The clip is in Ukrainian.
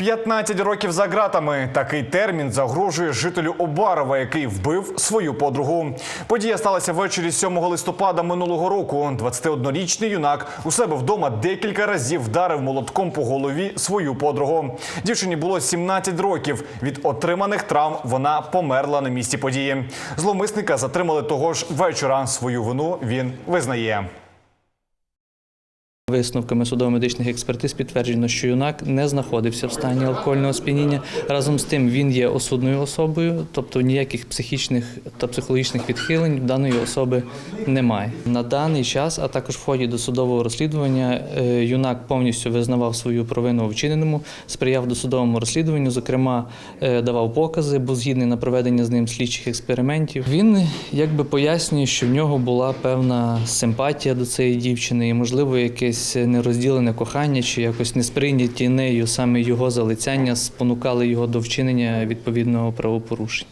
15 років за ґратами. Такий термін загрожує жителю Обарова, який вбив свою подругу. Подія сталася ввечері 7 листопада минулого року. 21-річний юнак у себе вдома декілька разів вдарив молотком по голові свою подругу. Дівчині було 17 років. Від отриманих травм вона померла на місці події. Зловмисника затримали того ж вечора. Свою вину він визнає. Висновками судово-медичних експертиз підтверджено, що юнак не знаходився в стані алкогольного сп'яніння. Разом з тим він є осудною особою, тобто ніяких психічних та психологічних відхилень даної особи немає. На даний час, а також в ході досудового розслідування, е, юнак повністю визнавав свою провину вчиненому, сприяв досудовому розслідуванню, зокрема е, давав покази, був згідний на проведення з ним слідчих експериментів. Він якби пояснює, що в нього була певна симпатія до цієї дівчини, і можливо якесь нерозділене кохання чи якось несприйняті нею саме його залицяння спонукали його до вчинення відповідного правопорушення.